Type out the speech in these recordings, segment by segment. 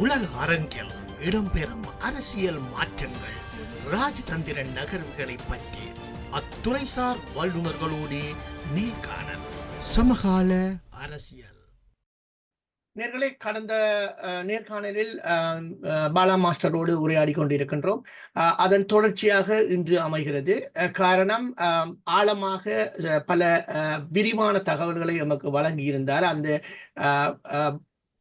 உலக அரங்கில் இடம்பெறும் அரசியல் மாற்றங்கள் ராஜதந்திர நகர்வுகளை பற்றி அத்துறைசார் வல்லுநர்களோடு நேர்காணல் சமகால அரசியல். நேர்களே கடந்த அஹ், நேர்காணலில் அஹ், பாலா மாஸ்டரோடு உரையாடி கொண்டிருக்கின்றோம். அஹ், அதன் தொடர்ச்சியாக இன்று அமைகிறது. காரணம் ஆழமாக பல அஹ், விரிவான தகவல்களை நமக்கு வழங்கியிருந்தார். அந்த அஹ், அஹ்,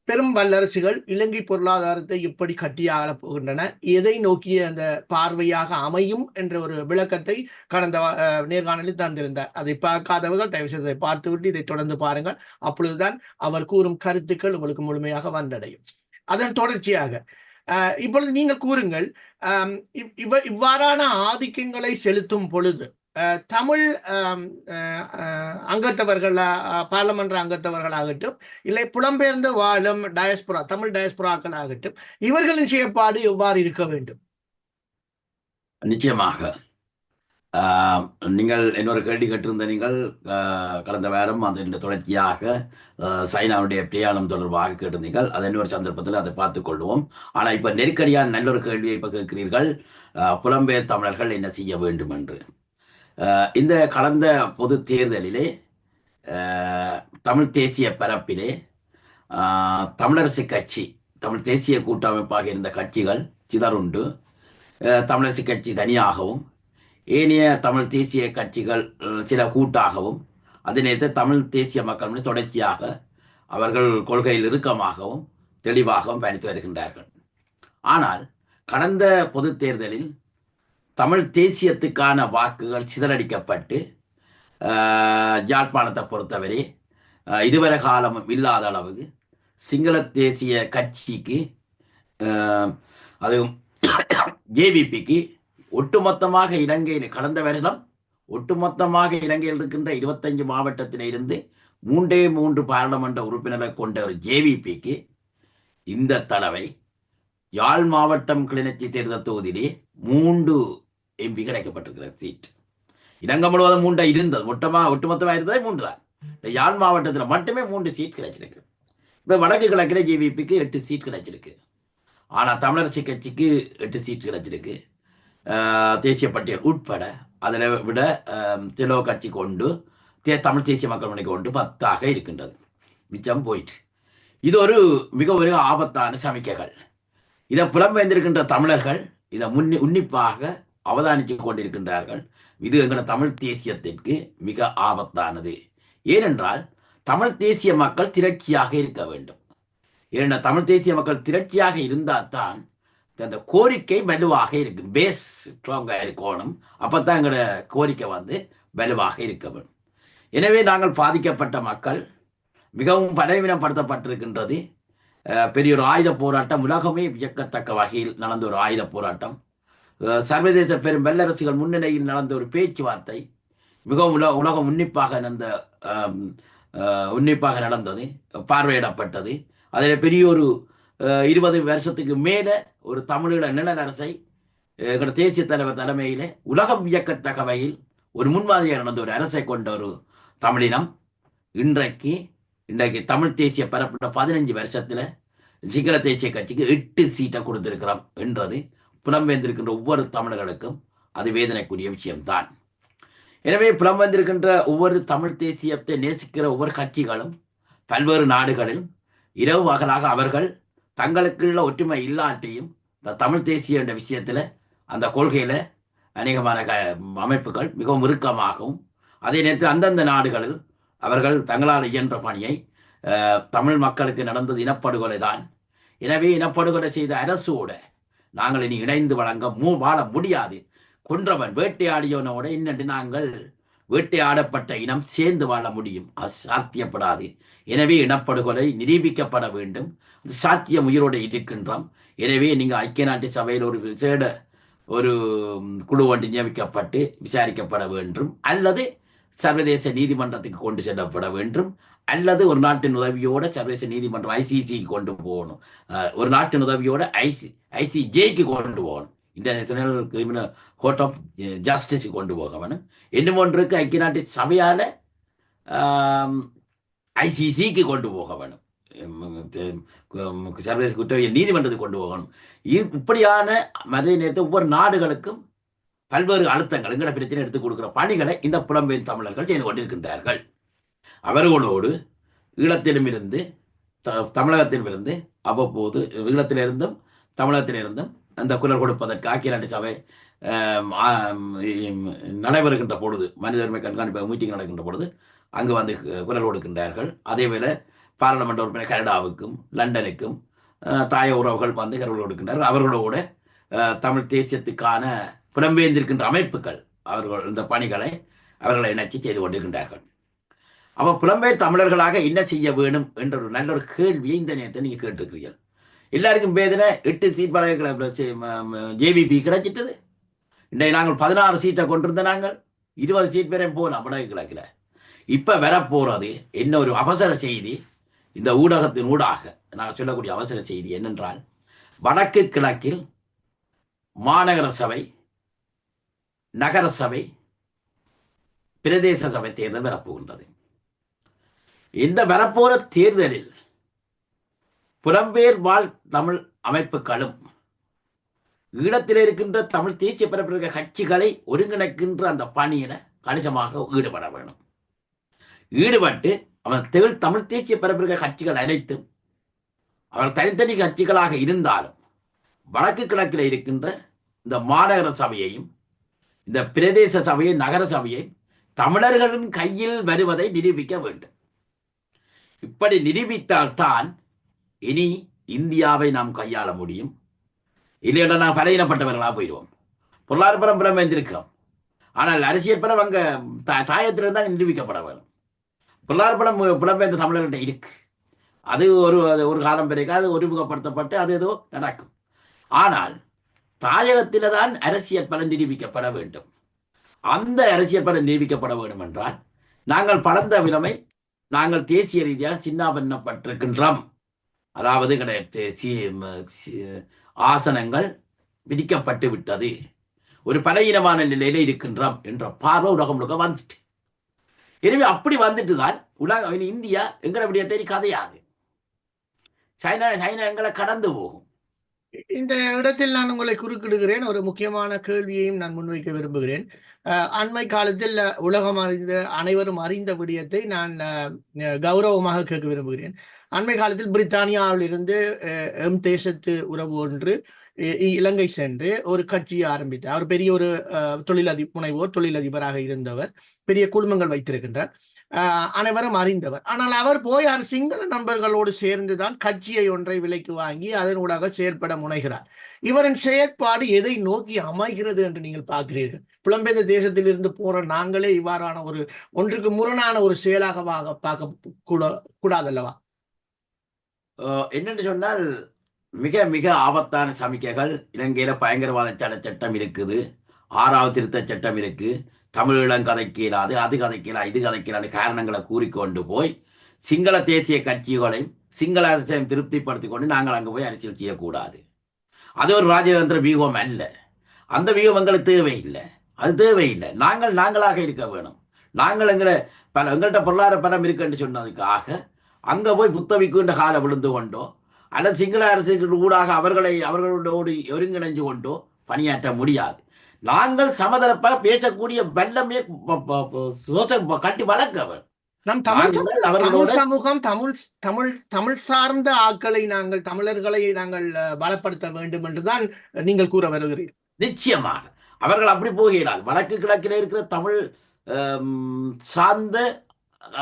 பெரும் வல்லரசுகள் இலங்கை பொருளாதாரத்தை எப்படி கட்டியாளப் போகின்றன. எதை நோக்கிய அந்த பார்வையாக அமையும் என்ற ஒரு விளக்கத்தை கடந்த அஹ், நேர்காணலில் தந்திருந்தார். அதை பார்க்காதவர்கள் தயவு செய்து பார்த்துவிட்டு இதை தொடர்ந்து பாருங்கள். அப்பொழுதுதான் அவர் கூறும் கருத்துக்கள் உங்களுக்கு முழுமையாக வந்தடையும். அதன் தொடர்ச்சியாக இப்பொழுது நீங்கள் கூறுங்கள் இவ்- இவ்வாறான ஆதிக்கங்களை செலுத்தும் பொழுது தமிழ் அம், அஹ், அங்கத்தவர்கள் பாராளுமன்ற அங்கத்தவர்களாகட்டும் இல்லை புலம்பெயர்ந்து வாழும் டயஸ்புரா தமிழ் டயஸ்புராக்கள் ஆகட்டும் இவர்களின் செயற்பாடு எவ்வாறு இருக்க வேண்டும்? நிச்சயமாக. ஆஹ், நீங்கள் இன்னொரு கேள்வி கேட்டிருந்த நீங்கள் கடந்த வாரம் அதன் தொடர்ச்சியாக சைனாவுடைய பிரயாணம் தொடர்பாக கேட்டிருந்தீர்கள். அதை இன்னொரு சந்தர்ப்பத்தில் அதை பார்த்துக் கொள்வோம். ஆனால் இப்போ நெருக்கடியான நல்ல ஒரு கேள்வியை இப்போ கேட்கிறீர்கள். புலம்பெயர் தமிழர்கள் என்ன செய்ய வேண்டும் என்று. இந்த கடந்த பொது தேர்தலிலே தமிழ் தேசிய பரப்பிலே தமிழரசு கட்சி தமிழ் தேசிய கூட்டமைப்பாக இருந்த கட்சிகள் சிதறுண்டு தமிழரசு கட்சி தனியாகவும் ஏனைய தமிழ் தேசிய கட்சிகள் சில கூட்டாகவும் அதே நேரத்தில் தமிழ் தேசிய மக்கள் தொடர்ச்சியாக அவர்கள் கொள்கையில் இறுக்கமாகவும் தெளிவாகவும் பயணித்து வருகின்றார்கள். ஆனால் கடந்த பொது தேர்தலில் தமிழ் தேசியத்துக்கான வாக்குகள் சிதறடிக்கப்பட்டு அஹ், யாழ்ப்பாணத்தை பொறுத்தவரை இதுவரை காலமும் இல்லாத அளவுக்கு சிங்கள தேசிய கட்சிக்கு அதுவும் ஜேவிபிக்கு ஒட்டுமொத்தமாக இலங்கையில் கடந்த வருடம் ஒட்டுமொத்தமாக இலங்கையில் இருக்கின்ற இருபத்தஞ்சு மாவட்டத்தில் இருந்து மூன்றே மூன்று பாராளுமன்ற உறுப்பினரை கொண்ட ஒரு ஜேவிபிக்கு இந்த தடவை யாழ் மாவட்டம் கிளிநொச்சி தேர்தல் தொகுதியிலே மூன்று எம்பி கிடைக்கப்பட்டிருக்கிற சீட் இலங்கை முழுவதும் மூன்றா இருந்தது. ஒட்டமாக ஒட்டுமொத்தமாக இருந்ததே மூன்று தான் இந்த யாழ் மாவட்டத்தில் மட்டுமே மூன்று சீட் கிடைச்சிருக்கு. இப்போ வடக்கு கிழக்கில் ஜேவிபிக்கு எட்டு சீட் கிடைச்சிருக்கு. ஆனால் தமிழரசு கட்சிக்கு எட்டு சீட் கிடைச்சிருக்கு. தேசிய பட்டியல் உட்பட அதில் விட ஆஹ் திலோ கட்சி கொண்டு தே தமிழ் தேசிய மக்கள் முன்னணி கொண்டு பத்தாக இருக்கின்றது. மிச்சம் போயிட்டு இது ஒரு மிக ஒரு ஆபத்தான சமிக்கைகள். இதை புலம்பெயர்ந்திருக்கின்ற தமிழர்கள் இதை முன்னி உன்னிப்பாக அவதானித்து கொண்டிருக்கின்றார்கள். இது எங்களோட தமிழ் தேசியத்திற்கு மிக ஆபத்தானது. ஏனென்றால் தமிழ் தேசிய மக்கள் திரட்சியாக இருக்க வேண்டும். ஏனென்றால் தமிழ் தேசிய மக்கள் திரட்சியாக இருந்தால் தான் அந்த கோரிக்கை வலுவாக இருக்கு பேஸ் ஸ்ட்ராங்காக இருக்கணும். அப்போ தான் எங்களோட கோரிக்கை வந்து வலுவாக இருக்க வேண்டும். எனவே நாங்கள் பாதிக்கப்பட்ட மக்கள் மிகவும் பலவீனப்படுத்தப்பட்டிருக்கின்றது. பெரிய ஒரு ஆயுத போராட்டம் உலகமே வியக்கத்தக்க வகையில் நடந்த ஒரு ஆயுத போராட்டம். சர்வதேச பெரும் வல்லரசுகள் முன்னிலையில் நடந்த ஒரு பேச்சுவார்த்தை மிகவும் உல உலகம் உன்னிப்பாக நடந்த உன்னிப்பாக நடந்தது பார்வையிடப்பட்டது. அதில் பெரிய ஒரு இருபது வருஷத்துக்கு மேலே ஒரு தமிழீழ நிலநரசை அரசை எங்களோட தேசிய தலைவர் தலைமையில் உலகம் இயக்கத்தகவையில் வகையில் ஒரு முன்மாதிரியாக நடந்த ஒரு அரசை கொண்ட ஒரு தமிழினம். இன்றைக்கு இன்றைக்கு தமிழ் தேசிய பரப்பிட்ட பதினஞ்சு வருஷத்தில் சிங்கள தேசிய கட்சிக்கு எட்டு சீட்டை கொடுத்துருக்கிறோம் என்றது. புலம்பெயர்ந்திருக்கின்ற ஒவ்வொரு தமிழர்களுக்கும் அது வேதனைக்குரிய விஷயம்தான். எனவே புலம் வந்திருக்கின்ற ஒவ்வொரு தமிழ் தேசியத்தை நேசிக்கிற ஒவ்வொரு கட்சிகளும் பல்வேறு நாடுகளில் இரவு பகலாக அவர்கள் தங்களுக்குள்ள ஒற்றுமை இல்லாட்டியும் இந்த தமிழ் தேசிய என்ற விஷயத்தில் அந்த கொள்கையில் அநேகமான க அமைப்புகள் மிகவும் இறுக்கமாகவும் அதே நேரத்தில் அந்தந்த நாடுகளில் அவர்கள் தங்களால் இயன்ற பணியை தமிழ் மக்களுக்கு நடந்தது இனப்படுகொலை தான் எனவே இனப்படுகொலை செய்த அரசோட நாங்கள் இனி இணைந்து வழங்க மூ வாழ முடியாது. கொன்றவன் வேட்டையாடியவனோட இன்னண்டு நாங்கள் வேட்டையாடப்பட்ட இனம் சேர்ந்து வாழ முடியும். அது சாத்தியப்படாது. எனவே இனப்படுகொலை நிரூபிக்கப்பட வேண்டும். சாத்தியம் உயிரோடு இருக்கின்றோம். எனவே நீங்கள் ஐக்கிய நாட்டு சபையில் ஒரு விசேட ஒரு குழு ஒன்று நியமிக்கப்பட்டு விசாரிக்கப்பட வேண்டும். அல்லது சர்வதேச நீதிமன்றத்துக்கு கொண்டு செல்லப்பட வேண்டும். அல்லது ஒரு நாட்டின் உதவியோட சர்வதேச நீதிமன்றம் ஐசிசிக்கு கொண்டு போகணும். ஒரு நாட்டின் உதவியோட ஐசி ஐசிஜேக்கு கொண்டு போகணும். இன்டர்நேஷனல் கிரிமினல் கோர்ட் ஆஃப் ஜஸ்டிஸுக்கு கொண்டு போக வேணும். இன்னும் ஒன்றுக்கு ஐக்கிய நாட்டு சபையால் ஐசிசிக்கு கொண்டு போக வேணும். சர்வதேச குற்றவியல் நீதிமன்றத்துக்கு கொண்டு போகணும். இ- இப்படியான மத நேரத்தில் ஒவ்வொரு நாடுகளுக்கும் பல்வேறு அழுத்தங்கள் எங்கட பிரச்சனை எடுத்துக் கொடுக்கிற பணிகளை இந்த புலம்பெயர் தமிழர்கள் செய்து கொண்டிருக்கின்றார்கள். அவர்களோடு ஈழத்திலும் இருந்து த- தமிழகத்திலும் இருந்து அவ்வப்போது ஈழத்திலிருந்தும் தமிழகத்திலிருந்தும் அந்த குரல் கொடுப்பதற்கு ஆக்கிய நாட்டு சபை நடைபெறுகின்ற பொழுது மனித உரிமை கண்காணிப்பு மீட்டிங் நடக்கின்ற பொழுது அங்கு வந்து குரல் கொடுக்கின்றார்கள். அதேவேள பாராளுமன்ற உறுப்பினர் கனடாவுக்கும் லண்டனுக்கும் தாய உறவுகள் வந்து குரல் கொடுக்கின்றார்கள். அவர்களோட தமிழ் தேசியத்துக்கான புலம்பெயர்ந்திருக்கின்ற அமைப்புகள் அவர்கள் இந்த பணிகளை அவர்களை இணைச்சி செய்து கொண்டிருக்கின்றார்கள். அப்போ புலம்பெயர் தமிழர்களாக என்ன செய்ய வேணும் என்ற ஒரு நல்ல ஒரு கேள்வியை இந்த நேரத்தை நீங்கள் கேட்டிருக்கிறீர்கள். எல்லாருக்கும் பேதின எட்டு சீட் பலகை ஜேவிபி கிடைச்சிட்டது. இன்றைக்கு நாங்கள் பதினாறு சீட்டை கொண்டிருந்த நாங்கள். இருபது சீட் வரையும் போகலாம் வடக்கு கிழக்கில். இப்போ வரப்போகிறது என்ன ஒரு அவசர செய்தி? இந்த ஊடகத்தின் ஊடாக நாங்கள் சொல்லக்கூடிய அவசர செய்தி என்னென்றால் வடக்கு கிழக்கில் மாநகர சபை நகர சபை பிரதேச சபை தேர்தல் வரப்போகின்றது. இந்த வரப்போற தேர்தலில் புலம்பெயர் வாழ் தமிழ் அமைப்புகளும் ஈழத்தில் இருக்கின்ற தமிழ் தேசிய பரப்பில் கட்சிகளை ஒருங்கிணைக்கின்ற அந்த பணியில கணிசமாக ஈடுபட வேணும் ஈடுபட்டு அவன் தமிழ் தமிழ் தேசிய பரப்பில் கட்சிகள் அனைத்தும் அவர் தனித்தனி கட்சிகளாக இருந்தாலும் வடக்கு கிழக்கில் இருக்கின்ற இந்த மாநகர சபையையும் இந்த பிரதேச சபையை நகர சபையை தமிழர்களின் கையில் வருவதை நிரூபிக்க வேண்டும். இப்படி நிரூபித்தால்தான் இனி இந்தியாவை நாம் கையாள முடியும். இல்லையா நாம் பலையினப்பட்டவர்களாக போயிடுவோம். பொருளாதார புலம் வைத்திருக்கிறோம் ஆனால் அரசியல் படம் அங்கே தா- தாயத்திலிருந்து நிரூபிக்கப்பட வேணும் பொருளாதார படம் புலம்பெயர்ந்த தமிழர்கிட்ட இருக்கு. அது ஒரு ஒரு காலம் பிறகு அது ஒருமுகப்படுத்தப்பட்டு அது ஏதோ நடக்கும். ஆனால் தாயகத்தில தான் அரசியல் பலன் நிரூபிக்கப்பட வேண்டும். அந்த அரசியல் பலன் நிரூபிக்கப்பட வேண்டும் என்றால் நாங்கள் படர்ந்த விதமை நாங்கள் தேசிய ரீதியாக சின்னாபண்ணப்பட்டிருக்கின்றோம் அதாவது ஆசனங்கள் விதிக்கப்பட்டு விட்டது. ஒரு பலகீனமான நிலையில இருக்கின்றோம் என்ற பார்வை உலகம் முழுக்க வந்துட்டு. எனவே அப்படி வந்துட்டு தான் உலக இந்தியா எங்களை விடயத்தை கதையாது. சைனா சைனா எங்களை கடந்து போகும். இந்த இடத்தில் நான் உங்களை குறுக்கிடுகிறேன். ஒரு முக்கியமான கேள்வியையும் நான் முன்வைக்க விரும்புகிறேன். அண்மை காலத்தில் உலகம் அறிந்த அனைவரும் அறிந்த விடயத்தை நான் அஹ், கௌரவமாக கேட்க விரும்புகிறேன். அண்மை காலத்தில் பிரித்தானியாவில் இருந்து அஹ், எம் தேசத்து உறவு ஒன்று இலங்கை சென்று ஒரு கட்சியை ஆரம்பித்தார். அவர் பெரிய ஒரு அஹ், தொழிலதி முனைவோர் தொழிலதிபராக இருந்தவர். பெரிய குழுமங்கள் வைத்திருக்கின்றார். அனைவரும் அறிந்தவர். ஆனால் அவர் போய் அவர் சிங்கள நண்பர்களோடு சேர்ந்துதான் கட்சியை ஒன்றை விலைக்கு வாங்கி அதனூடாக செயற்பட முனைகிறார். இவரின் செயற்பாடு எதை நோக்கி அமைகிறது என்று நீங்கள் பார்க்கிறீர்கள். புலம்பெயர்ந்த தேசத்தில் இருந்து போற நாங்களே இவ்வாறான ஒரு ஒன்றுக்கு முரணான ஒரு செயலாகவாக பார்க்க கூட கூடாதல்லவா? என்னென்று சொன்னால் மிக மிக ஆபத்தான சமிக்கைகள். இலங்கையில பயங்கரவாத சட்ட சட்டம் இருக்குது. ஆறாவது திருத்த சட்டம் இருக்கு. தமிழீழம் கதைக்கு இயலாது அது கதைக்கு இது கதைக்கு காரணங்களை கூறிக்கொண்டு போய் சிங்கள தேசிய கட்சிகளையும் சிங்கள அரசையும் திருப்திப்படுத்தி கொண்டு நாங்கள் அங்கே போய் அரசியல் செய்யக்கூடாது. அது ஒரு ராஜதந்திர வியூகம் அல்ல. அந்த வியூகம் எங்களுக்கு தேவையில்லை. அது தேவையில்லை. நாங்கள் நாங்களாக இருக்க வேணும். நாங்கள் எங்களை பல எங்கள்கிட்ட பொருளாதார பலம் இருக்குன்னு சொன்னதுக்காக அங்கே போய் புத்தவிக்குன்ற காலை விழுந்து கொண்டோ அல்லது சிங்கள அரசுக்கு ஊடாக அவர்களை அவர்களோடு ஒருங்கிணைஞ்சு கொண்டோ பணியாற்ற முடியாது. நாங்கள் சமதரப்பாக பேசக்கூடிய வல்லமே ப- கட்டி வளர்க்க வேண்டும். நம் தமிழ் தமிழ் சமூகம் தமிழ் தமிழ் தமிழ் சார்ந்த ஆட்களை நாங்கள் தமிழர்களை நாங்கள் பலப்படுத்த வேண்டும் என்றுதான் நீங்கள் கூற வருகிறீர்கள் நிச்சயமாக. அவர்கள் அப்படி போக இயலாது வடக்கு கிழக்கில் இருக்கிற தமிழ் சார்ந்த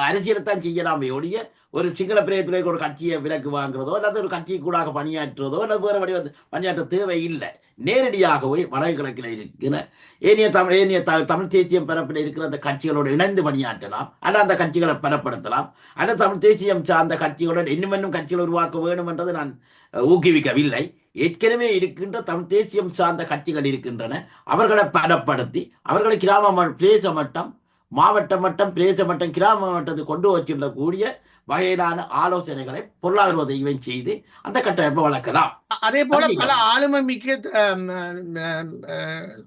அரசியலை தான் செய்யலாமே ஒழிய ஒரு சிங்கள பிரேயத்தில் ஒரு கட்சியை விலக்கு வாங்குறதோ அல்லது ஒரு கட்சி கூடாக பணியாற்றுறதோ அல்லது வேறு வழி வந்து பணியாற்ற தேவை இல்லை நேரடியாகவே வடகிழக்கில் இருக்கிற ஏனைய தமிழ் ஏனைய த தமிழ் தேசியம் பரப்பில் இருக்கிற அந்த கட்சிகளோடு இணைந்து பணியாற்றலாம். அல்ல அந்த கட்சிகளை பலப்படுத்தலாம் அல்ல தமிழ் தேசியம் சார்ந்த கட்சிகளுடன் இன்னும் இன்னும் கட்சிகள் உருவாக்க வேண்டும் என்றது நான் ஊக்குவிக்கவில்லை. ஏற்கனவே இருக்கின்ற தமிழ் தேசியம் சார்ந்த கட்சிகள் இருக்கின்றன. அவர்களை பலப்படுத்தி அவர்களை கிராம பிரதேச மட்டம் மாவட்ட மட்டம் பிரதேச மட்டம் கிராம மட்டத்தை கொண்டு வச்சுள்ளக்கூடிய வகையிலான ஆலோசனைகளை பொருளாதார உதவியும் செய்து அந்த கட்டமைப்பை வளர்க்கலாம். அதே போல பல ஆளுமை மிக்க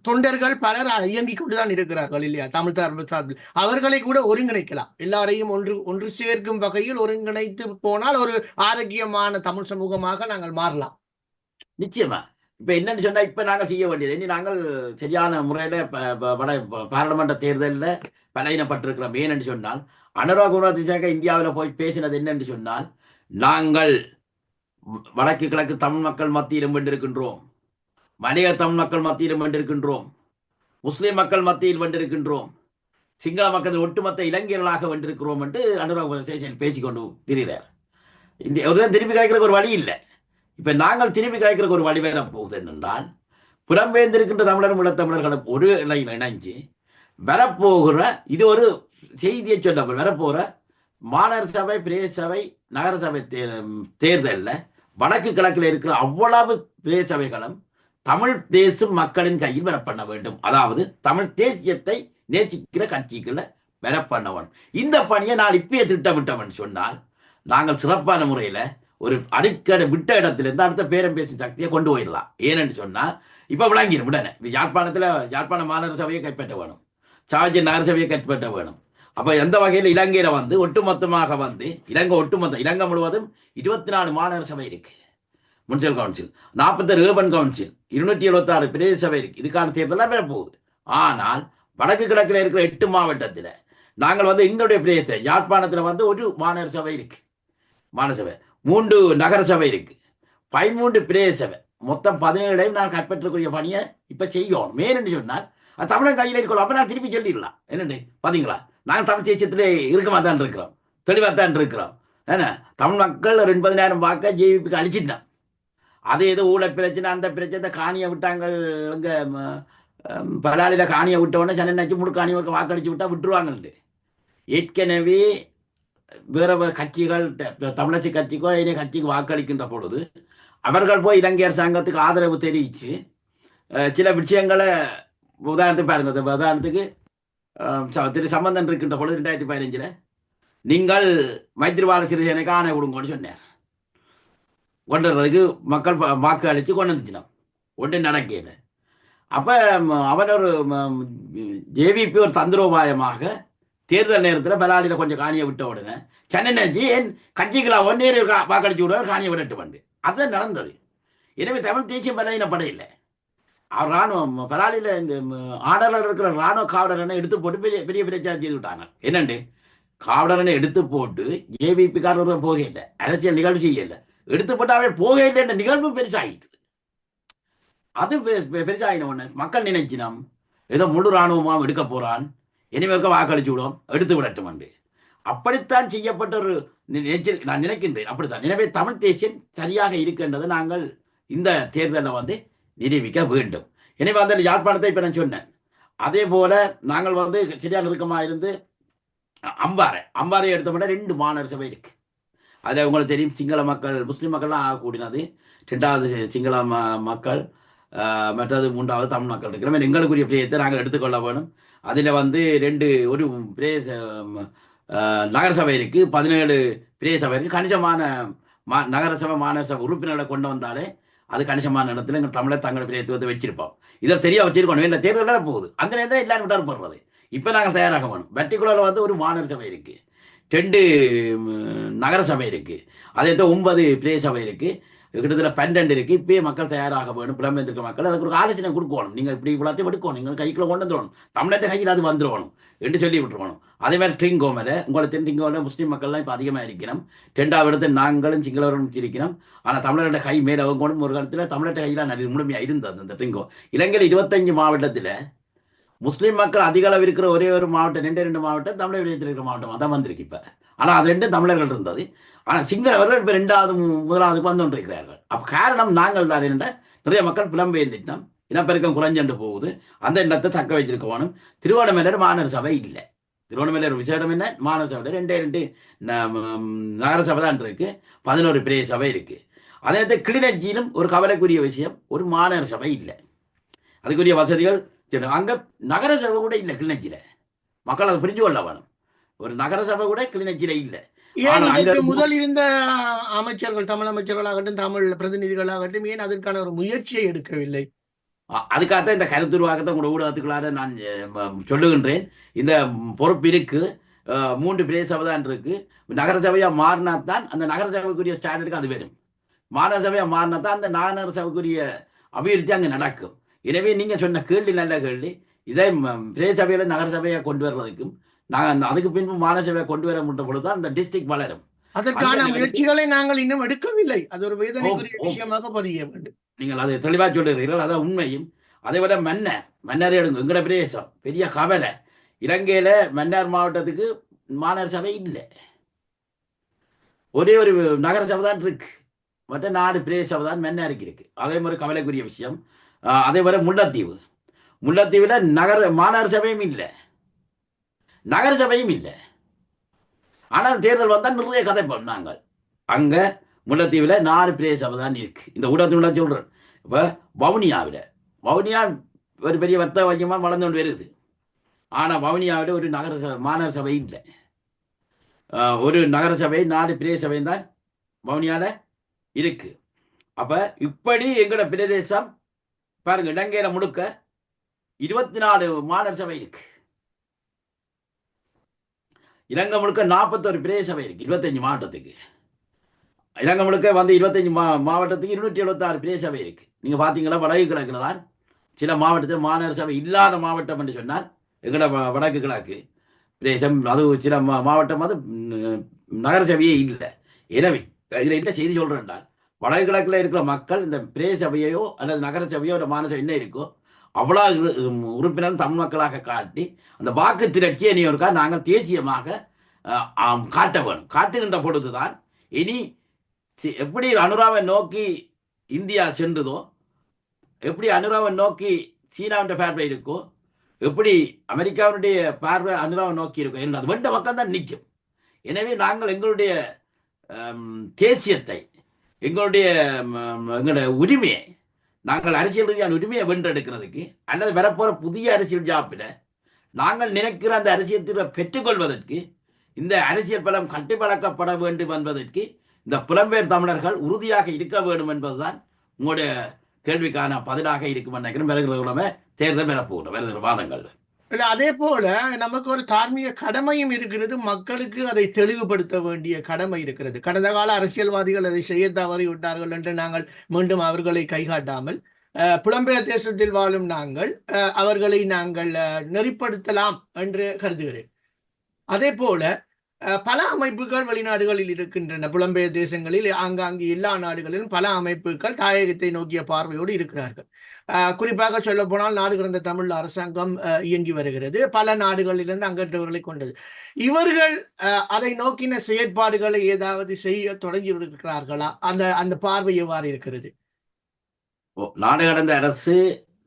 தொண்டர்கள் பலர் இயங்கிக் கொண்டுதான் இருக்கிறார்கள் இல்லையா? தமிழ் சார்பு சார்பில். அவர்களை கூட ஒருங்கிணைக்கலாம். எல்லாரையும் ஒன்று ஒன்று சேர்க்கும் வகையில் ஒருங்கிணைத்து போனால் ஒரு ஆரோக்கியமான தமிழ் சமூகமாக நாங்கள் மாறலாம். நிச்சயமா. இப்ப என்னன்னு சொன்னா இப்ப நாங்கள் செய்ய வேண்டியது இனி நாங்கள் சரியான முறையில வட பாராளுமன்ற தேர்தலில் பலையினப்பட்டிருக்கிறோம் ஏனென்று சொன்னால் அனுராக் குணாதிசாக இந்தியாவில் போய் பேசினது என்னென்று சொன்னால் நாங்கள் வடக்கு கிழக்கு தமிழ் மக்கள் மத்தியிலும் வென்றிருக்கின்றோம். மலைய தமிழ் மக்கள் மத்தியிலும் வென்றிருக்கின்றோம். முஸ்லீம் மக்கள் மத்தியில் வென்றிருக்கின்றோம். சிங்கள மக்கள் ஒட்டுமொத்த இளைஞர்களாக வென்றிருக்கிறோம் என்று அனுராக் குணாதிசாய் பேசிக்கொண்டு திரிகிறார் இந்த ஒரு திருப்பி கேட்கறதுக்கு ஒரு வழி இல்லை. இப்போ நாங்கள் திருப்பி கேட்கறதுக்கு ஒரு வழி வேற போகுது என்னென்றால் புலம்பெயர்ந்திருக்கின்ற தமிழரும் தமிழர்களும் ஒரு இலையில் இணைஞ்சு வரப்போகிற இது ஒரு செய்தியை சொல்ல வரப்போகிற மாநகர சபை பிரதேச சபை நகர சபை தேர்தலில் வடக்கு கிழக்கில் இருக்கிற அவ்வளவு பிரதேச சபைகளும் தமிழ் தேசம் மக்களின் கையில் வரப்பண்ண பண்ண வேண்டும். அதாவது தமிழ் தேசியத்தை நேசிக்கிற கட்சிகளை வர பண்ண வேண்டும். இந்த பணியை நான் இப்பயே திட்டமிட்டவன் சொன்னால் நாங்கள் சிறப்பான முறையில் ஒரு அடிக்கடி விட்ட இடத்துலேருந்து அடுத்த பேரம் பேசும் சக்தியை கொண்டு போயிடலாம். ஏனென்று சொன்னால் இப்போ விளங்கிடும் உடனே. யாழ்ப்பாணத்தில் யாழ்ப்பாண மாநகர சபையை கைப்பற்ற வேணும். சார்ஜ் நகரசபையை கட்டுப்பட்ட வேணும் அப்போ எந்த வகையில் இலங்கையில் வந்து ஒட்டுமொத்தமாக வந்து இலங்கை ஒட்டுமொத்தம் இலங்கை முழுவதும் இருபத்தி நாலு மாநகர சபை இருக்கு முன்சல் கவுன்சில் நாற்பத்தாறு ஏர்பன் கவுன்சில் இருநூற்றி எழுபத்தாறு பிரதேச சபை இருக்கு இதுக்கான தேர்தலாம் பெற போகுது ஆனால் வடக்கு கிழக்கில் இருக்கிற எட்டு மாவட்டத்தில் நாங்கள் வந்து எங்களுடைய பிரதேசத்தை யாழ்ப்பாணத்தில் வந்து ஒரு மாநகர சபை இருக்கு மாநகர சபை மூன்று நகர சபை இருக்கு பதிமூன்று பிரதேச சபை மொத்தம் பதினேழையும் நான் கற்பற்றக்கூடிய பணியை இப்போ செய்யணும் மேலும் சொன்னால் அது தமிழன் கையில் இருக்கணும் அப்போ நான் திருப்பி சொல்லிடலாம். என்னண்டு பார்த்தீங்களா நாங்கள் தமிழ் தேசியத்திலே இருக்கமா தான் இருக்கிறோம். தெளிவாக தான் இருக்கிறோம். ஏன்னா தமிழ் மக்கள் ஒரு எண்பதினாயிரம் வாக்க ஜேவிபிக்கு அழிச்சிட்டான் அது ஏதோ ஊழல் பிரச்சனை அந்த பிரச்சனை காணியை விட்டாங்க இங்கே பலாளியில் காணியை விட்டவொடனே சென்னை நச்சு முழு காணி வாக்களிச்சு விட்டா விட்டுருவாங்கன்ட்டு ஏற்கனவே வேற வேறு கட்சிகள் தமிழச்சி கட்சிக்கோ இனி கட்சிக்கு வாக்களிக்கின்ற பொழுது அவர்கள் போய் இலங்கை அரசாங்கத்துக்கு ஆதரவு தெரிவித்து சில விஷயங்களை உதாரணத்துக்கு பாருங்க உதாரணத்துக்கு ச- திரு சம்பந்தன் இருக்கின்ற பொழுது ரெண்டாயிரத்தி பதினஞ்சில் நீங்கள் மைத்திரிபால சிறிசேனைக்கு ஆணை கொடுங்கன்னு சொன்னார். கொண்டு வர்றதுக்கு மக்கள் ப- வாக்கு அளித்து கொண்டு வந்துச்சினோம். ஒன்றும் நடக்கல. அப்போ அவன் ஒரு ஜேவிபி ஒரு தந்திரோபாயமாக தேர்தல் நேரத்தில் பலாடியில் கொஞ்சம் காணியை விட்ட உடனே சென்னை நினச்சி என் கட்சிகளாக ஒன்னேறி வாக்களிச்சு விடுவார் காணியை விடட்டு பண்ணு அதுதான் நடந்தது. எனவே தமிழ் தேசிய பலையினப்பட இல்லை ராணுவம் பலாலியில் இந்த ஆடலர் இருக்கிற ராணுவ காவலரனை எடுத்து போட்டு பெரிய பெரிய பிரச்சாரம் செய்து விட்டாங்க. என்னண்டு? காவலரனை எடுத்து போட்டு ஏவிபிக்காரர் போக இல்லை. அரசியல் நிகழ்வு செய்யல எடுத்து போட்டு அவன் போக இல்லைன்ற நிகழ்வு பெருசாகிட்டு அது பெ- பெருசாகின ஒன்று மக்கள் நினைச்சினோம் ஏதோ முழு ராணுவமாக எடுக்க போகிறான் இனிமேற்க வாக்களிச்சு விடுவோம். எடுத்து விடட்டும் என்று அப்படித்தான் செய்யப்பட்ட ஒரு நினைச்சி நான் நினைக்கின்றேன். அப்படித்தான். எனவே தமிழ் தேசியம் சரியாக இருக்கின்றது நாங்கள் இந்த தேர்தலில் வந்து நிரூபிக்க வேண்டும். எனவே அந்த யாழ்ப்பாணத்தை இப்போ நான் சொன்னேன். அதே போல நாங்கள் வந்து சரியாக நெருக்கமாக இருந்து அம்பாறை அம்பாறை எடுத்தோம்னா ரெண்டு மாநகர சபை இருக்கு. அதில் உங்களுக்கு தெரியும் சிங்கள மக்கள் முஸ்லீம் மக்கள்லாம் ஆகக்கூடியது ரெண்டாவது சிங்கள ம மக்கள் மற்றது மூன்றாவது தமிழ் மக்கள் இருக்கிற மாதிரி எங்களுக்குரிய பிரியத்தை நாங்கள் எடுத்துக்கொள்ள வேணும் அதில் வந்து ரெண்டு ஒரு பிரேச நகரசபை இருக்குது பதினேழு பிரதேச சபை கணிசமான மா நகரசபை மாநகர சபை உறுப்பினர்களை கொண்டு வந்தாலே அது கணிசமான இடத்துல எங்கள் தமிழர் தங்கள் பிரேத்துவத்தை வச்சிருப்போம். இதை தெரிய வச்சிருக்கணும் இந்த தேர்தலில் போகுது. அந்த நேரத்தில் எல்லாரும் விட்டார் போடுறது. இப்போ நாங்கள் தயாராக வேணும். வெட்டிக்குள்ள வந்து ஒரு மாநகர சபை இருக்குது ரெண்டு நகர சபை இருக்குது அதே தான் ஒன்பது பிரதேச சபை இருக்குது கிட்டத்தட்ட பன்னெண்டு இருக்குது இப்பயே மக்கள் தயாராக வேணும். புலம்பெயர்ந்திருக்க மக்கள். அதுக்கு ஒரு ஆலோசனை கொடுக்கணும். நீங்கள் இப்படி இவ்வளோத்தையும் எடுக்கணும். நீங்கள் கைக்குள்ள கொண்டு வந்துடணும். தமிழ்நாட்டு கையில் அது வந்துடணும். என்று சொல்லி விட்டுருக்கணும். அதே மாதிரி ட்ரிங்கோமில் உங்களுக்கு ட்ரிங்கோவில் முஸ்லீம் மக்கள்லாம் இப்போ அதிகமாக இருக்கிறோம். ரெண்டாவது இடத்துல நாங்களும் சிங்களவரும் இருக்கிறோம் ஆனால் தமிழர்கிட்ட கை மேலே அவங்க கொண்டு ஒரு காலத்தில் தமிழர்கிட்ட கையில் நிறைய முழுமையாக இருந்தது அந்த ட்ரிங்கோ. இலங்கையில் இருபத்தஞ்சு மாவட்டத்தில் முஸ்லீம் மக்கள் அதிக அளவு இருக்கிற ஒரே ஒரு மாவட்டம் ரெண்டே ரெண்டு மாவட்டம் தமிழர் விஜயத்தில் இருக்கிற மாவட்டம். அதான் வந்திருக்கு இப்போ. ஆனால் அது ரெண்டு தமிழர்கள் இருந்தது. ஆனால் சிங்களவர்கள் இப்போ ரெண்டாவது முதலாவது முதலாவதுக்கு வந்து கொண்டிருக்கிறார்கள் அப்போ காரணம் நாங்கள் தான் நிறைய மக்கள் புலம்பெயர்ந்துட்டோம். இனப்பெருக்கம் குறைஞ்சண்டு போகுது. அந்த எண்ணத்தை தக்க வச்சிருக்க வேணும் திருவோணமலையர் மாநகர சபை இல்லை. திருவோணமலையர் விசேடம் என்ன? மாநகர சபை ரெண்டே ரெண்டு நகர சபை தான் இருக்கு. பதினோரு பெரிய சபை இருக்கு. அதே நேரத்தில் கிளிநொச்சியிலும் ஒரு கவலைக்குரிய விஷயம் ஒரு மாநகர சபை இல்லை. அதுக்குரிய வசதிகள் அங்க நகர சபை கூட இல்லை கிளிநொச்சியில. மக்கள் அதை புரிஞ்சு கொள்ள வேணும் ஒரு நகரசபை கூட கிளிநொச்சியில இல்லை. முதல் இருந்த அமைச்சர்கள் தமிழ் அமைச்சர்களாகட்டும் தமிழ் பிரதிநிதிகளாகட்டும் ஏன் அதற்கான ஒரு முயற்சியை எடுக்கவில்லை? அதுக்காகத்தான் இந்த கருத்துருவாக்கத்தை உங்களோட ஊடகத்துக்குள்ளார நான் சொல்லுகின்றேன். இந்த பொறுப்பு இருக்கு. அஹ், மூன்று பிரதேச சபை தான் இருக்கு. நகரசபையா மாறினா தான் அந்த நகரசபைக்குரிய ஸ்டாண்டர்டுக்கு அது வரும். மாநகர மாறினா தான் அந்த நகர சபைக்குரிய அபிவிருத்தி அங்கே நடக்கும். எனவே நீங்க சொன்ன கேள்வி நல்ல கேள்வி. இதை பிரதேச சபையில நகர கொண்டு வர்றதுக்கும் நான் அதுக்கு பின்பு மாநகர சபையை கொண்டு வர முட்ட பொழுது தான் இந்த டிஸ்ட்ரிக்ட் வளரும். அதற்கான அந்த முயற்சிகளை நாங்கள் இன்னும் எடுக்கவில்லை. அது ஒரு வேதனைக்குரிய. விஷயமாக பதிய வேண்டும். நீங்கள் அதை தெளிவாக சொல்லுகிறீர்கள் அதான் உண்மையும். அதை விட மன்னர் மன்னர் எடுங்க எங்கட பிரதேசம் பெரிய கவலை. இலங்கையில மன்னார் மாவட்டத்துக்கு மாநகர சபை இல்லை. ஒரே ஒரு நகர சபை தான் இருக்கு. மற்ற நாடு பிரதேச சபை தான் மன்னாருக்கு இருக்கு. அதே மாதிரி கவலைக்குரிய விஷயம். அதே போல முல்லைத்தீவு. முல்லைத்தீவில் நகர மாநகர சபையும் இல்லை. நகர சபையும் இல்லை. ஆனால் தேர்தல் வந்தால் நிறைய கதைப்போம் நாங்கள் அங்கே முல்லைத்தீவில் நாலு பிரதேச தான் இருக்கு. இந்த ஊடகத்தினுள்ள சொல்கிறேன் இப்போ வவுனியாவில் வவுனியா ஒரு பெரிய வர்த்தக மையமாக வளர்ந்து கொண்டு வருது. ஆனால் வவுனியாவில் ஒரு நகர சபை மாநகர சபை இல்லை. ஒரு நகர சபை நாலு பிரதேச தான் வவுனியாவில் இருக்கு. அப்போ இப்படி எங்களோட பிரதேசம் பாருங்க இலங்கையில் முழுக்க இருபத்தி நாலு மாநகர சபை இருக்கு. இலங்கை முழுக்க நாற்பத்தொரு பிரதேச சபை இருக்கு இருபத்தஞ்சு மாவட்டத்துக்கு. இலங்கை முழுக்க வந்து இருபத்தஞ்சு மா மாவட்டத்துக்கு இருநூற்றி எழுபத்தாறு பிரதேச சபை இருக்கு. நீங்க பாத்தீங்களா? வடக்கு கிழக்குல தான். சில மாவட்டத்தில் மாநகர சபை இல்லாத மாவட்டம் என்று சொன்னால் எங்களோட வ- வடக்கு கிழக்கு பிரதேசம் அது சில மா- மாவட்டம் வந்து நகர சபையே இல்லை. எனவே இதில் என்ன செய்தி சொல்கிறேன்னா என்றால் வடக்கு இருக்கிற மக்கள் இந்த பிரதேச சபையோ அல்லது நகர சபையோ ஒரு மாநகர சபை என்ன இருக்கோ அவ்வளோ உறுப்பினர் தமிழ் மக்களாக காட்டி அந்த வாக்கு திரட்சியை நீ இருக்கா நாங்கள் தேசியமாக காட்ட வேணும் காட்டுகின்ற பொழுதுதான் இனி எப்படி அனுராவை நோக்கி இந்தியா சென்றதோ எப்படி அனுராவை நோக்கி சீனாவுடைய பார்வை இருக்கோ எப்படி அமெரிக்காவுடைய பார்வை அனுராவை நோக்கி இருக்கோ என்று அது வெண்ட பக்கம் தான் நிற்கும். எனவே நாங்கள் எங்களுடைய தேசியத்தை எங்களுடைய எங்களுடைய உரிமையை நாங்கள் அரசியல் ரீதியான உரிமையை வென்றெடுக்கிறதுக்கு அல்லது வரப்போகிற புதிய அரசியல் ஜாப்பில் நாங்கள் நினைக்கிற அந்த அரசியல் தீர்வை பெற்றுக்கொள்வதற்கு இந்த அரசியல் பலம் கட்டுப்பழக்கப்பட வேண்டும் என்பதற்கு இந்த புலம்பெயர் தமிழர்கள் உறுதியாக இருக்க வேண்டும் என்பதுதான் உங்களுடைய கேள்விக்கான பதிலாக இருக்கும் நினைக்கிறேன். வருகிற கிழமை தேர்தல் வருகிற வாதங்கள்? அதே போல நமக்கு ஒரு தார்மீக கடமையும் இருக்கிறது. மக்களுக்கு அதை தெளிவுபடுத்த வேண்டிய கடமை இருக்கிறது. கடந்த கால அரசியல்வாதிகள் அதை செய்ய தவறி விட்டார்கள் என்று நாங்கள் மீண்டும் அவர்களை கைகாட்டாமல் புலம்பெயர் தேசத்தில் வாழும் நாங்கள் அஹ், அவர்களை நாங்கள் நெறிப்படுத்தலாம் என்று கருதுகிறேன். அதே போல பல அமைப்புகள் வெளிநாடுகளில் இருக்கின்றன. புலம்பெயர் தேசங்களில் ஆங்காங்கு எல்லா நாடுகளிலும் பல அமைப்புகள் தாயகத்தை நோக்கிய பார்வையோடு இருக்கிறார்கள். அஹ், குறிப்பாக சொல்ல போனால் நாடு கடந்த தமிழ் அரசாங்கம் அஹ், இயங்கி வருகிறது. பல நாடுகளிலிருந்து அங்கத்தவர்களை கொண்டது. இவர்கள் அஹ், அதை நோக்கின செயற்பாடுகளை ஏதாவது செய்ய தொடங்கி இருக்கிறார்களா அந்த அந்த பார்வை எவ்வாறு இருக்கிறது? ஓ, நாடு கடந்த அரசு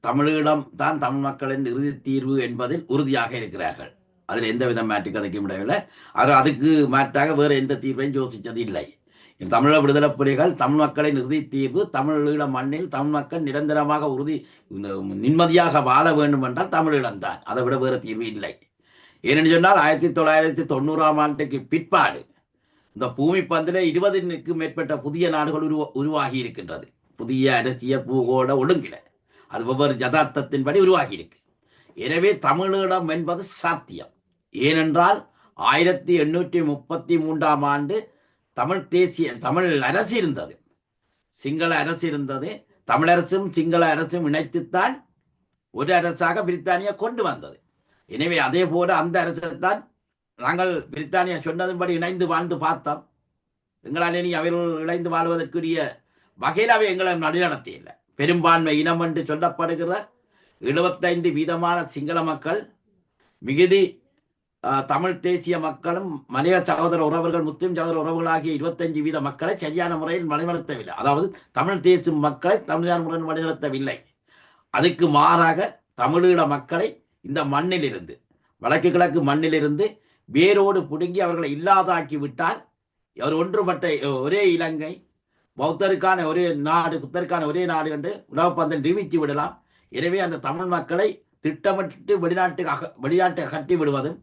தமிழீழம் தான் தமிழ் மக்களின் இறுதி தீர்வு என்பதில் உறுதியாக இருக்கிறார்கள். அதில் எந்த வித மாற்று கதைக்க முடியவில்லை அவர் அதுக்கு மாற்றாக வேறு எந்த தீர்வையும் யோசித்தது இல்லை. தமிழ விடுதலை புலிகள் தமிழ் மக்களை நிறுதி தீர்வு தமிழீழ மண்ணில் தமிழ் மக்கள் நிரந்தரமாக உறுதி இந்த நிம்மதியாக வாழ வேண்டும் என்றால் தமிழீழம் தான். அதை விட வேறு தீர்வு இல்லை. ஏனென்று சொன்னால் ஆயிரத்தி தொள்ளாயிரத்தி தொண்ணூறாம் ஆண்டுக்கு பிற்பாடு இந்த பூமி பந்தில் இருபதுக்கு மேற்பட்ட புதிய நாடுகள் உருவ உருவாகி இருக்கின்றது. புதிய அரசியல் பூகோள ஒழுங்கில. அது ஒவ்வொரு ஜதார்த்தத்தின்படி உருவாகி இருக்கு. எனவே தமிழீழம் என்பது சாத்தியம். ஏனென்றால் ஆயிரத்தி எண்ணூற்றி முப்பத்தி மூன்றாம் ஆண்டு தமிழ் தேசிய தமிழ் அரசு இருந்தது. சிங்கள அரசு இருந்தது. தமிழரசும் சிங்கள அரசும் இணைத்துத்தான் ஒரு அரசாக பிரித்தானியா கொண்டு வந்தது. எனவே அதே போல அந்த அரசை தான் நாங்கள் பிரித்தானியா சொன்னதன்படி இணைந்து வாழ்ந்து பார்த்தோம். எங்களால் இனி அவர்கள் இணைந்து வாழ்வதற்குரிய வகையில் அவை எங்களை நடுநடத்தியில்லை பெரும்பான்மை இனம் என்று சொல்லப்படுகிற எழுபத்தைந்து வீதமான சிங்கள மக்கள் மிகுதி தமிழ் தேசிய மக்களும் மலைய சகோதர உறவுகள் முஸ்லிம் சகோதர உறவுகளாகிய இருபத்தஞ்சு வீத மக்களை சரியான முறையில் வழிநடத்தவில்லை. அதாவது தமிழ் தேசிய மக்களை தமிழான முறையில் வழிநடத்தவில்லை. அதுக்கு மாறாக தமிழீழ மக்களை இந்த மண்ணிலிருந்து வடக்கு கிழக்கு மண்ணிலிருந்து வேரோடு பிடுங்கி அவர்களை இல்லாதாக்கி விட்டால் அவர் ஒன்றுபட்ட ஒரே இலங்கை பௌத்தருக்கான ஒரே நாடு புத்தருக்கான ஒரே நாடு என்று உலகப்பந்தன் நிரூபித்து விடலாம். எனவே அந்த தமிழ் மக்களை திட்டமிட்டு வெளிநாட்டு அக வெளிநாட்டை கட்டி விடுவதும்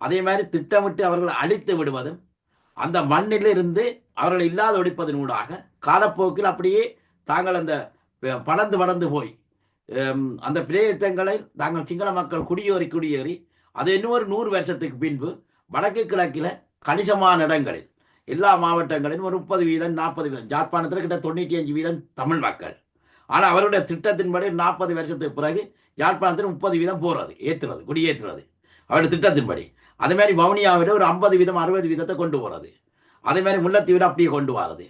அதே மாதிரி திட்டமிட்டு அவர்களை அழித்து விடுவதும் அந்த மண்ணிலிருந்து அவர்கள் இல்லாத ஒழிப்பதனூடாக காலப்போக்கில் அப்படியே தாங்கள் அந்த ப- படர்ந்து போய் அந்த பிரேயத்தங்களை தாங்கள் சிங்கள மக்கள் குடியேறி குடியேறி அது இன்னும் ஒரு நூறு வருஷத்துக்கு பின்பு வடக்கு கிழக்கில் கணிசமான இடங்களில் எல்லா மாவட்டங்களிலும் ஒரு முப்பது வீதம் நாற்பது வீதம் ஜாழ்ப்பாணத்தில் கிட்ட தொண்ணூற்றி அஞ்சு வீதம் தமிழ் மக்கள். ஆனால் அவருடைய திட்டத்தின்படி நாற்பது வருஷத்துக்கு பிறகு யாழ்ப்பாணத்தில் முப்பது வீதம் போகிறது ஏற்றுறது குடியேற்றுறது. அவருடைய திட்டத்தின்படி. அதே மாதிரி வவுனியாவிட ஒரு ஐம்பது வீதம் அறுபது வீதத்தை கொண்டு போகிறது அதே மாதிரி அப்படியே கொண்டு வர்றது.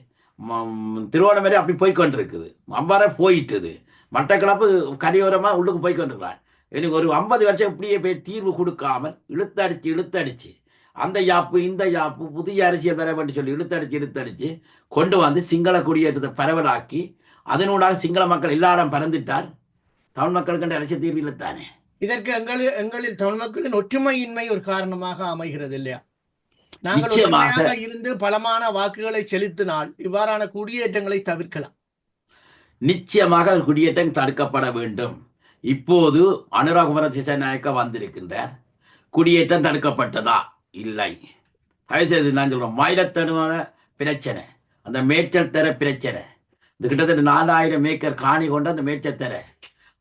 ம- அப்படி போய் கொண்டிருக்குது. அம்பாறை போயிட்டுது. மட்டக்கிழப்பு கரையோரமாக உள்ளுக்கு போய்கொண்டிருக்கிறான் எனக்கு ஒரு ஐம்பது வருஷம் இப்படியே போய் தீர்வு கொடுக்காமல் இழுத்தடிச்சு இழுத்தடிச்சு அந்த யாப்பு இந்த யாப்பு புதிய அரசியல் பெற வேண்டி சொல்லி இழுத்தடிச்சு இழுத்தடிச்சு கொண்டு வந்து சிங்கள குடியேற்றத்தை பரவலாக்கி அதனூடாக சிங்கள மக்கள் எல்லா இடம் பறந்துட்டால் தமிழ் மக்களுக்கு அரசியல் தீர்வு இல்லை தானே இதற்கு எங்களில் எங்களில் தமிழ் மக்களின் ஒற்றுமையின்மை ஒரு காரணமாக அமைகிறது இல்லையா? நாங்கள் இருந்து பலமான வாக்குகளை செலுத்தினால் இவ்வாறான குடியேற்றங்களை தவிர்க்கலாம். நிச்சயமாக குடியேற்றம் தடுக்கப்பட வேண்டும். இப்போது அனுராகுமர திசைநாயக்க வந்திருக்கின்றார். குடியேற்றம் தடுக்கப்பட்டதா? இல்லை. தயவுசெய்து நான் சொல்றேன் மயிலத்தனுமான பிரச்சனை. அந்த மேய்ச்சல் தர பிரச்சனை. இது கிட்டத்தட்ட நாலாயிரம் ஏக்கர் காணி கொண்டு அந்த மேய்ச்சத்தர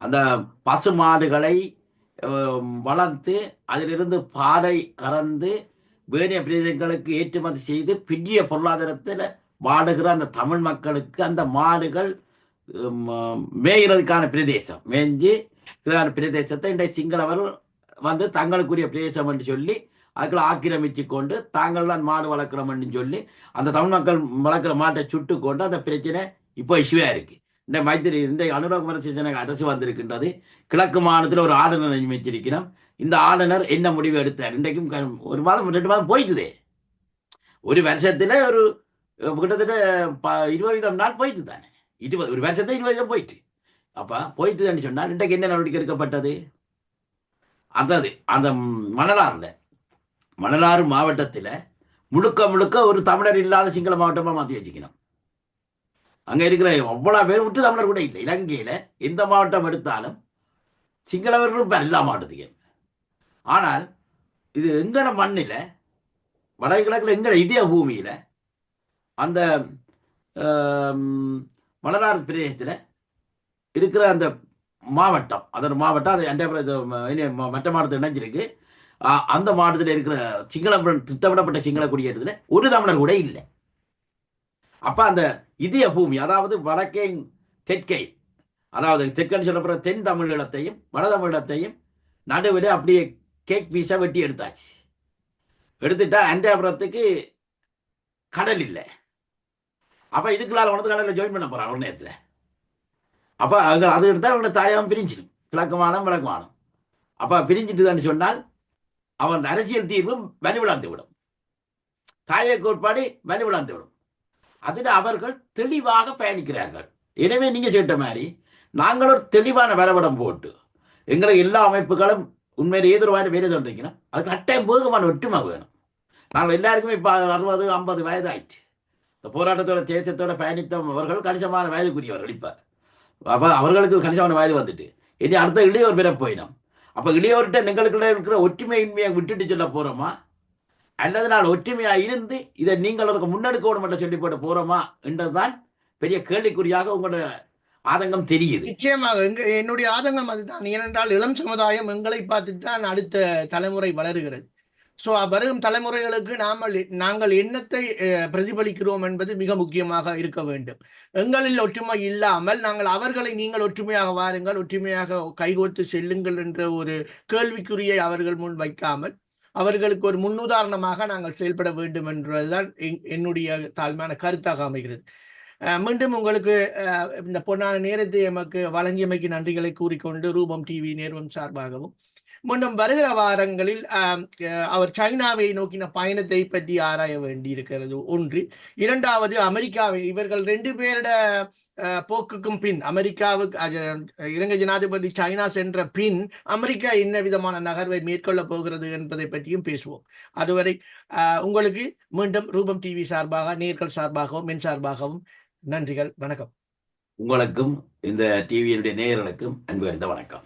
அந்த பசு மாடுகளை வளர்த்து அதிலிருந்து பாலை கறந்து வேறிய பிரதேசங்களுக்கு ஏற்றுமதி செய்து பெரிய பொருளாதாரத்தில் வாடுகிற அந்த தமிழ் மக்களுக்கு அந்த மாடுகள் மேய்கிறதுக்கான பிரதேசம். மேய்ஞ்சி பிரதேசத்தை இன்றைய சிங்களவர்கள் வந்து தங்களுக்குரிய பிரதேசம் என்று சொல்லி அதுக்குள்ள ஆக்கிரமிச்சு கொண்டு தாங்கள் தான் மாடு வளர்க்குறோம்னு சொல்லி அந்த தமிழ் மக்கள் வளர்க்குற மாட்டை சுட்டு கொண்டு அந்த பிரச்சனை இப்போ இஷ்யூவாக இருக்குது இந்த மைத்திரி இந்த அனுராகுமர சிந்தனை அரசு வந்திருக்கின்றது. கிழக்கு மாநிலத்தில் ஒரு ஆளுநர் நியமிச்சிருக்கிறோம் இந்த ஆளுநர் என்ன முடிவு எடுத்தார்? இன்றைக்கும் ஒரு மாதம் ரெண்டு மாதம் போயிட்டுது. ஒரு வருஷத்தில் ஒரு கிட்டத்தட்ட ப இருபது நாள் போயிட்டு தானே. இருபது ஒரு வருஷத்தை இருபது வீதம் போயிட்டு. அப்ப போயிட்டுன்னு சொன்னால் இன்றைக்கு என்ன நடவடிக்கை எடுக்கப்பட்டது? அந்த அந்த மணலாறில் மணலாறு மாவட்டத்தில் முழுக்க முழுக்க ஒரு தமிழர் இல்லாத சிங்கள மாவட்டமாக மாற்றி வச்சுக்கணும். அங்க இருக்கிற அவ்வளவு பேர் விட்டு தமிழர் கூட இல்லை. இலங்கையில எந்த மாவட்டம் எடுத்தாலும் சிங்களவர்களும் இப்ப எல்லா மாவட்டத்துக்கு ஆனால் இது எங்கட மண்ணில வடகிழக்குல எங்கட இதே பூமியில அந்த ஆம், பிரதேசத்தில் இருக்கிற அந்த மாவட்டம் அதன் மாவட்டம் அது அண்டை மற்ற மாவட்டத்தில் இணைஞ்சிருக்கு. அந்த மாவட்டத்தில் இருக்கிற சிங்கள திட்டமிடப்பட்ட சிங்கள குடியேற்றத்தில் ஒரு தமிழர் கூட இல்லை. அப்போ அந்த இதய பூமி அதாவது வடக்கே தெற்கே. அதாவது தெற்கன்னு சொல்லப்படுற தென் தமிழீழத்தையும் வட தமிழீழத்தையும் நடுவில் அப்படியே கேக் பீஸாக வெட்டி எடுத்தாச்சு. எடுத்துட்டா அண்டாபுரத்துக்கு கடல் இல்லை. அப்போ இதுக்குள்ளால உனது கடலில் ஜாயின் பண்ண போகிறான் ஒரு நேரத்தில். அப்போ அங்க அது எடுத்தால் அவனோட தாயாவும் பிரிஞ்சிடும். கிழக்கு மானம் அப்போ மானம் பிரிஞ்சிட்டுதான்னு சொன்னால் அவன் அரசியல் தீர்வும் வலுவிழந்து விடும். தாய கோட்பாடு வலுவிழந்து விடும். அதில் அவர்கள் தெளிவாக பயணிக்கிறார்கள். எனவே நீங்கள் கேட்ட மாதிரி நாங்கள் ஒரு தெளிவான வரைபடம் போட்டு எங்களை எல்லா அமைப்புகளும் உண்மையில எதிர்வான வேலை சொல்றீங்கன்னா அதுக்கு கட்டாயம் போகமான ஒற்றுமை வேணும்? நாங்கள் எல்லாருக்குமே இப்போ அறுபது ஐம்பது வயது ஆயிடுச்சு இந்த போராட்டத்தோட தேசத்தோட பயணித்தவர்கள் கணிசமான வயதுக்குரியவர்கள் இப்போ. அப்போ அவர்களுக்கு கணிசமான வயது வந்துட்டு. இனி அடுத்த இளையோர் பெற போயினோம் அப்போ இளையோர்கிட்ட எங்களுக்குள்ள இருக்கிற ஒற்றுமையின்மையை விட்டுட்டு சொல்ல போகிறோமா அல்லது நான் ஒற்றுமையா இருந்து இதை நீங்கள் அவருக்கு முன்னெடுக்கணும் மட்டும் சொல்லி போட்டு போறோமா என்றதுதான் பெரிய கேள்விக்குறியாக உங்களோட ஆதங்கம் தெரியுது. நிச்சயமாக எங்க என்னுடைய ஆதங்கம் அதுதான். ஏனென்றால் இளம் சமுதாயம் எங்களை பார்த்து தான் அடுத்த தலைமுறை வளருகிறது. சோ வரும் தலைமுறைகளுக்கு நாமல் நாங்கள் என்னத்தை அஹ், பிரதிபலிக்கிறோம் என்பது மிக முக்கியமாக இருக்க வேண்டும். எங்களில் ஒற்றுமை இல்லாமல் நாங்கள் அவர்களை நீங்கள் ஒற்றுமையாக வாருங்கள் ஒற்றுமையாக கைகோர்த்து செல்லுங்கள் என்ற ஒரு கேள்விக்குறியை அவர்கள் முன் வைக்காமல் அவர்களுக்கு ஒரு முன்னுதாரணமாக நாங்கள் செயல்பட வேண்டும் என்பதுதான் என்னுடைய தாழ்மையான கருத்தாக அமைகிறது. மீண்டும் உங்களுக்கு இந்த பொன்னான நேரத்தை எமக்கு வழங்கியமைக்கு நன்றிகளை கூறிக்கொண்டு ரூபம் டிவி நேர்வம் சார்பாகவும் மீண்டும் வருகிற வாரங்களில் அவர் சைனாவை நோக்கின பயணத்தை பற்றி ஆராய வேண்டி இருக்கிறது ஒன்று. இரண்டாவது அமெரிக்காவை இவர்கள் ரெண்டு பேரோட போக்குக்கும் பின் அமெரிக்காவுக்கு இலங்கை ஜனாதிபதி சைனா சென்ற பின் அமெரிக்கா என்ன விதமான நகர்வை மேற்கொள்ள போகிறது என்பதை பற்றியும் பேசுவோம். அதுவரை உங்களுக்கு மீண்டும் ரூபம் டிவி சார்பாக நேர்கள் சார்பாகவும் மின் சார்பாகவும் நன்றிகள் வணக்கம். உங்களுக்கும் இந்த டிவியினுடைய நேயர்களுக்கும் அன்பு அறிந்த வணக்கம்.